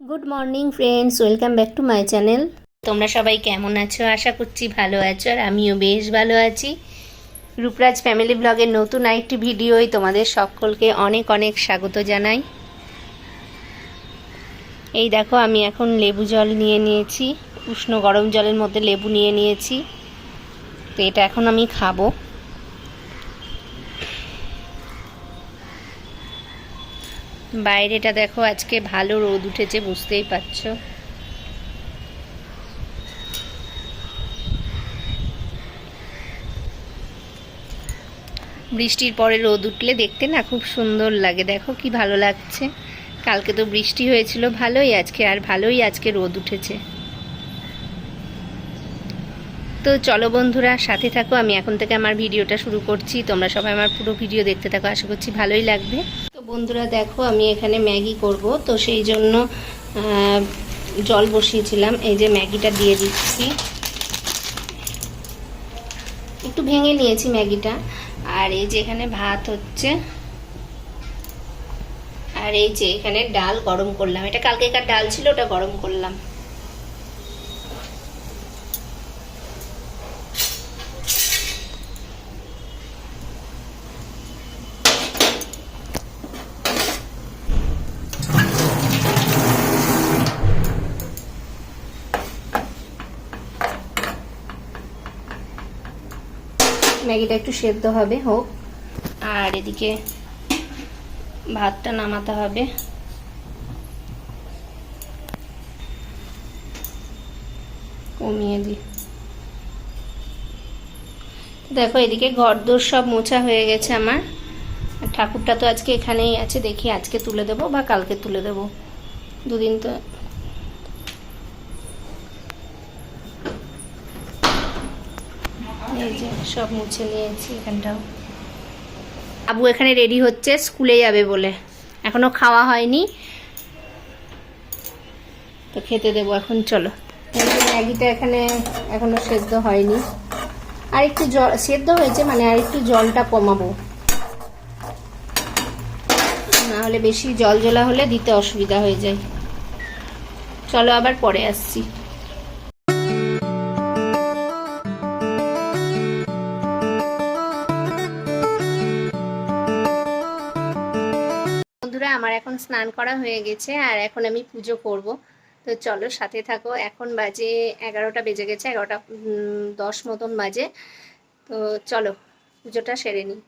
Good morning friends welcome back to my channel তোমরা সবাই কেমন আছো? আশা করছি ভালো আছো আর আমিও বেশ ভালো আছি। রূপরাজ ফ্যামিলি ব্লগের নতুন আরেকটি ভিডিওই তোমাদের সকলকে অনেক অনেক স্বাগত জানাই। এই দেখো, আমি এখন লেবু জল নিয়ে নিয়েছি। উষ্ণ গরম জলের মধ্যে লেবু নিয়ে নিয়েছি। তো এটা এখন আমি খাব। বাইরেটা দেখো, আজকে ভালো রোদ উঠেছে, বুঝতেই পারছ। বৃষ্টির পরে রোদ উঠলে দেখতে না খুব সুন্দর লাগে। দেখো কি ভালো লাগছে। কালকে তো বৃষ্টি হয়েছিল, ভালোই আজকে, আর ভালোই আজকে রোদ উঠেছে। তো চলো বন্ধুরা, সাথে থাকো। আমি এখন থেকে আমার ভিডিওটা শুরু করছি। তোমরা সবাই আমার পুরো ভিডিও দেখতে থাকো। আশা করছি ভালোই লাগবে। বন্ধুরা দেখো, আমি এখানে ম্যাগি করব। তো সেই জন্য জল বসিয়েছিলাম। এই যে ম্যাগিটা দিয়ে দিচ্ছি। একটু ভেঙে নিয়েছি ম্যাগিটা। আর এই যে এখানে ভাত হচ্ছে। আর এই যে এখানে ডাল গরম করলাম। এটা কালকেকার ডাল ছিল, ওটা গরম করলাম। ম্যাগিটা একটু সেদ্ধ হবে, হোক। আর এদিকে ভাতটা নামাতে হবে। কমিয়ে দিই দেখো, এদিকে ঘরদোর সব মোছা হয়ে গেছে আমার। ঠাকুরটা তো আজকে এখানেই আছে, দেখি আজকে তুলে দেবো বা কালকে তুলে দেবো। দুদিন তো এই যে সব মুছে নিয়েছি এখানটাও। আবু এখানে রেডি হচ্ছে স্কুলে যাবে বলে। এখনও খাওয়া হয়নি। তো খেতে দেবো এখন চলো। ম্যাগিটা এখানে এখনও সেদ্ধ হয়নি। আর একটু জল সেদ্ধ হয়েছে মানে আর একটু জলটা কমাবো। না হলে বেশি জল জলা হলে দিতে অসুবিধা হয়ে যায়। চলো আবার পরে আসছি। আমার এখন স্নান করা হয়ে গেছে আর এখন আমি পুজো করব। তো চলো সাথে থাকো, এখন বাজে এগারোটা বেজে গেছে, এগারোটা দশ মতন বাজে। তো চলো, পুজোটা সেরে নিই।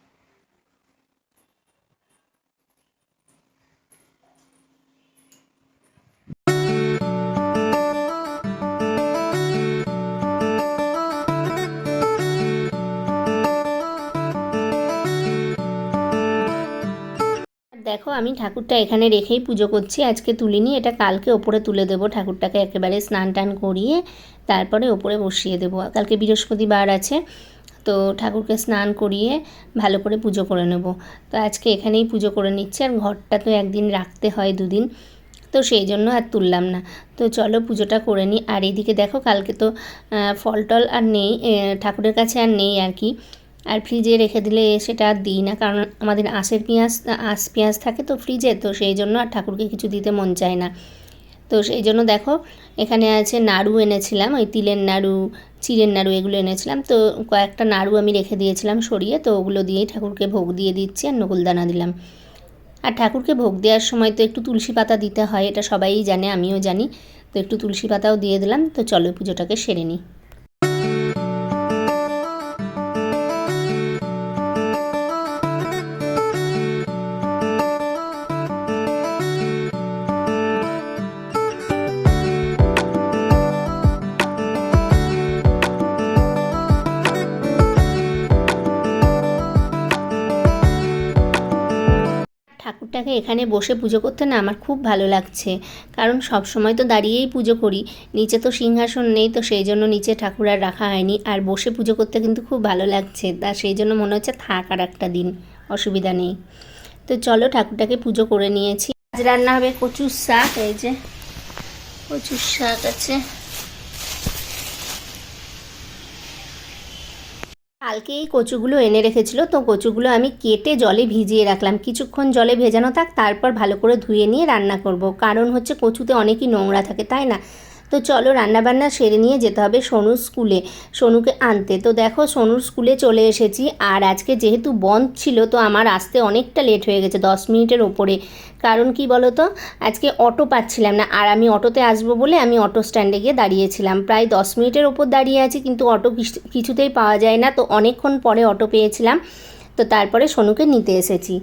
দেখো, আমি ঠাকুরটা এখানে রেখেই পুজো করছি, আজকে তুলিনি, এটা কালকে ওপরে তুলে দেবো ঠাকুরটাকে একেবারে স্নান টান করিয়ে, তারপরে ওপরে বসিয়ে দেবো। কালকে বৃহস্পতিবার আছে, তো ঠাকুরকে স্নান করিয়ে ভালো করে পুজো করে নেব। তো আজকে এখানেই পুজো করে নিচ্ছি, আর ঘরটা তো একদিন রাখতে হয় দুদিন, তো সেই জন্য আর তুললাম না। তো চলো পুজোটা করে নিই, আর এইদিকে দেখো, কালকে তো ফল টল আর নেই ঠাকুরের কাছে আর নেই আর কি। আর ফ্রিজে রেখে দিলে সেটা আর দিই না, কারণ আমাদের আঁশের পেঁয়াজ, আঁশ পেঁয়াজ থাকে তো ফ্রিজে, তো সেই জন্য আর ঠাকুরকে কিছু দিতে মন চায় না। তো সেই জন্য দেখো, এখানে আছে নাড়ু এনেছিলাম, ওই তিলের নাড়ু, চিড়ের নাড়ু এগুলো এনেছিলাম। তো কয়েকটা নাড়ু আমি রেখে দিয়েছিলাম সরিয়ে, তো ওগুলো দিয়েই ঠাকুরকে ভোগ দিয়ে দিচ্ছি আর নকুলদানা দিলাম। আর ঠাকুরকে ভোগ দেওয়ার সময় তো একটু তুলসী পাতা দিতে হয়, এটা সবাই জানে, আমিও জানি। তো একটু তুলসী পাতাও দিয়ে দিলাম, তো চলো পুজোটাকে সেরে নিই। ঠাকুরটাকে এখানে বসে পুজো করতে না আমার খুব ভালো লাগছে। কারণ সব সময় তো দাঁড়িয়েই পুজো করি। নিচে তো সিংহাসন নেই, তো সেই জন্য নিচে ঠাকুর আর রাখা হয়নি। আর বসে পুজো করতে কিন্তু খুব ভালো লাগছে। তা সেই জন্য মনে হচ্ছে থাক আর একটা দিন, অসুবিধা নেই। তো চলো ঠাকুরটাকে পুজো করে নিয়েছি। আজ রান্না হবে কচুর শাক, এই যে কচুর শাক আছে। কালকে এই কচুগুলো এনে রেখেছিল। তো কচুগুলো আমি কেটে জলে ভিজিয়ে রাখলাম। কিছুক্ষণ জলে ভেজানো থাক, তারপর ভালো করে ধুয়ে নিয়ে রান্না করব। কারণ হচ্ছে কচুতে অনেকই নোংরা থাকে, তাই না? তো চলো রান্নাবান্না সেরে নিয়ে যেতে হবে সোনুর স্কুলে, সোনুকে আনতে। তো দেখো সোনুর স্কুলে চলে এসেছি আর আজকে যেহেতু বন্ধ ছিল তো আমার আসতে অনেকটা লেট হয়ে গেছে দশ মিনিটের ওপরে। কারণ কি বলো তো আজকে অটো পাচ্ছিলাম না আর আমি অটোতে আসব বলে আমি অটো স্ট্যান্ডে গিয়ে দাঁড়িয়েছিলাম। প্রায় দশ মিনিটের ওপর দাঁড়িয়ে আছি কিন্তু অটো কিছুতেই পাওয়া যায় না। তো অনেকক্ষণ পরে অটো পেয়েছিলাম। তো তারপরে সোনুকে নিতে এসেছি।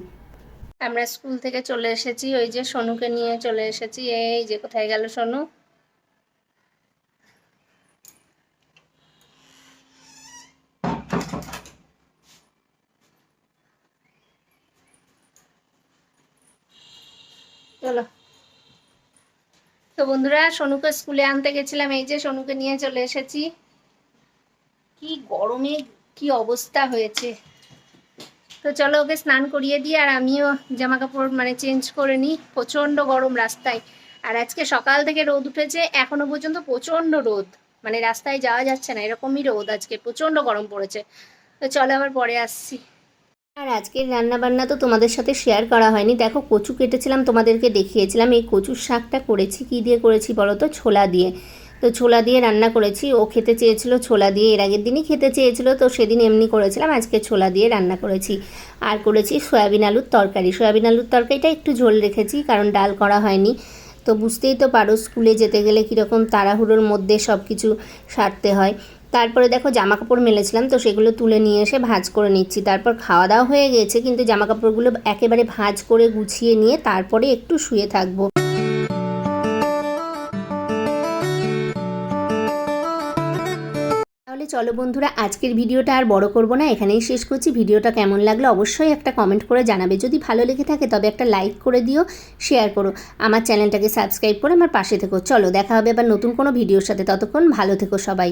আমরা স্কুল থেকে চলে এসেছি। ওই যে সোনুকে নিয়ে চলে এসেছি। এই যে কোথায় গেল সোনু? চলো। তো বন্ধুরা, সোনুকে স্কুলে আনতে গেছিলাম, এই যে সোনুকে নিয়ে চলে এসেছি। কি গরমে, কি অবস্থা হয়েছে। তো চলো ওকে স্নান করিয়ে দিই, আর আমিও জামা কাপড় মানে চেঞ্জ করে নিই। প্রচণ্ড গরম রাস্তায়। আর আজকে সকাল থেকে রোদ উঠেছে, এখনও পর্যন্ত প্রচণ্ড রোদ। মানে রাস্তায় যাওয়া যাচ্ছে না, এরকমই রোদ আজকে, প্রচণ্ড গরম পড়েছে। তো চলো আবার পরে আসছি। আর আজকের রান্না বান্না তো তোমাদের সাথে শেয়ার করা হয়নি। দেখো, কচু কেটেছিলাম, তোমাদেরকে দেখিয়েছিলাম। এই কচুর শাকটা করেছি, কি দিয়ে করেছি বলো তো? ছোলা দিয়ে। তো ছোলা দিয়ে রান্না করেছি। ও খেতে চেয়েছিল ছোলা দিয়ে, এর আগের দিনই খেতে চেয়েছিল, তো সেদিন এমনি করেছিলাম, আজকে ছোলা দিয়ে রান্না করেছি। আর করেছি সয়াবিন আলুর তরকারি। সয়াবিন আলুর তরকারিটা একটু ঝোল রেখেছি, কারণ ডাল করা হয়নি। তো বুঝতেই তো পারো, স্কুলে যেতে গেলে কীরকম তাড়াহুড়োর মধ্যে সব কিছু সারতে হয়। তারপরে দেখো জামা কাপড় মেলেছিলাম, তো সেগুলো তুলে নিয়ে এসে ভাঁজ করে নিচ্ছি। তারপর খাওয়া দাওয়া হয়ে গেছে, কিন্তু জামা কাপড়গুলো একেবারে ভাঁজ করে গুছিয়ে নিয়ে তারপরে একটু শুয়ে থাকব। তাহলে চলো বন্ধুরা, আজকের ভিডিওটা আর বড় করব না, এখানেই শেষ করছি। ভিডিওটা কেমন লাগল অবশ্যই একটা কমেন্ট করে জানাবে। যদি ভালো লেগে থাকে, তবে একটা লাইক করে দিও, শেয়ার করো। আমার চ্যানেলটাকে সাবস্ক্রাইব করে আমার পাশে থেকো। চলো, দেখা হবে আবার নতুন কোনো ভিডিওর সাথে। ততক্ষণ ভালো থেকো সবাই।